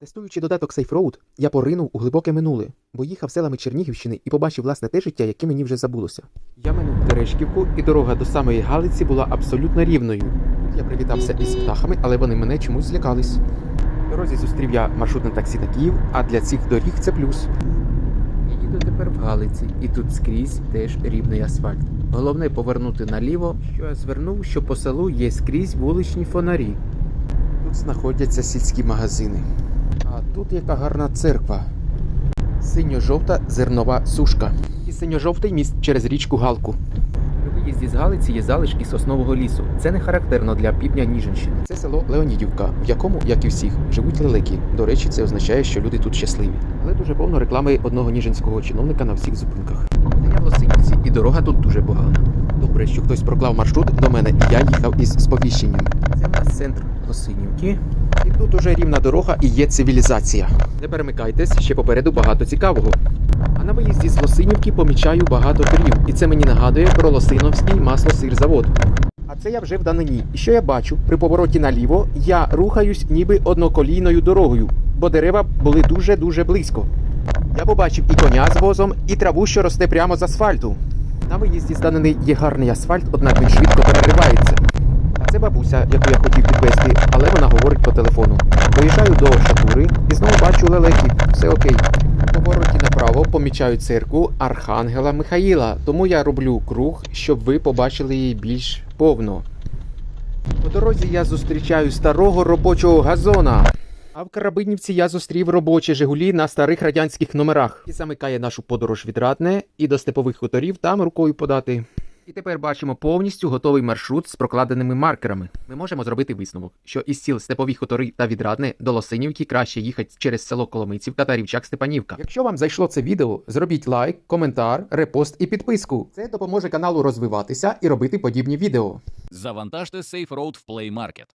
Тестуючи додаток Safe Road, я поринув у глибоке минуле, бо їхав селами Чернігівщини і побачив власне те життя, яке мені вже забулося. Я минув Терешківку, і дорога до самої Галиці була абсолютно рівною. Тут я привітався із птахами, але вони мене чомусь злякались. В дорозі зустрів я маршрутне таксі на Київ, а для цих доріг це плюс. Я їду тепер в Галиці, і тут скрізь теж рівний асфальт. Головне повернути наліво, що я звернув, що по селу є скрізь вуличні фонарі. Тут знаходяться сільські магазини. Тут яка гарна церква. Синьо-жовта зернова сушка. І синьо-жовтий міст через річку Галку. При виїзді з Галиці є залишки соснового лісу. Це не характерно для півдня Ніжинщини. Це село Леонідівка, в якому, як і всіх, живуть лелеки. До речі, це означає, що люди тут щасливі. Але дуже повно реклами одного ніжинського чиновника на всіх зупинках. Я в Лосинівці, і дорога тут дуже погана. Добре, що хтось проклав маршрут до мене, і я їхав із сповіщенням. Центр Лосинівки. І тут уже рівна дорога і є цивілізація. Не перемикайтесь, ще попереду багато цікавого. А на виїзді з Лосинівки помічаю багато корів, і це мені нагадує про Лосиновський масло-сир-завод. А це я вже в данині. І що я бачу? При повороті наліво я рухаюсь ніби одноколійною дорогою, бо дерева були дуже-дуже близько. Я побачив і коня з возом, і траву, що росте прямо з асфальту. На виїзді з данини є гарний асфальт, однак він швидко переривається. Це бабуся, яку я хотів підвести, але вона говорить по телефону. Доїжджаю до шатури і знову бачу лелеки. Все окей. Повороті направо помічаю церкву Архангела Михаїла, тому я роблю круг, щоб ви побачили її більш повно. По дорозі я зустрічаю старого робочого газона. А в Карабинівці я зустрів робочі Жигулі на старих радянських номерах. І замикає нашу подорож від Ратне і до степових хуторів там рукою подати. І тепер бачимо повністю готовий маршрут з прокладеними маркерами. Ми можемо зробити висновок, що із сіл Степові хутори та Відрадне до Лосинівки краще їхати через село Коломийцівка та Рівчак Степанівка. Якщо вам зайшло це відео, зробіть лайк, коментар, репост і підписку. Це допоможе каналу розвиватися і робити подібні відео. Завантажте SafeRoad в Play Market.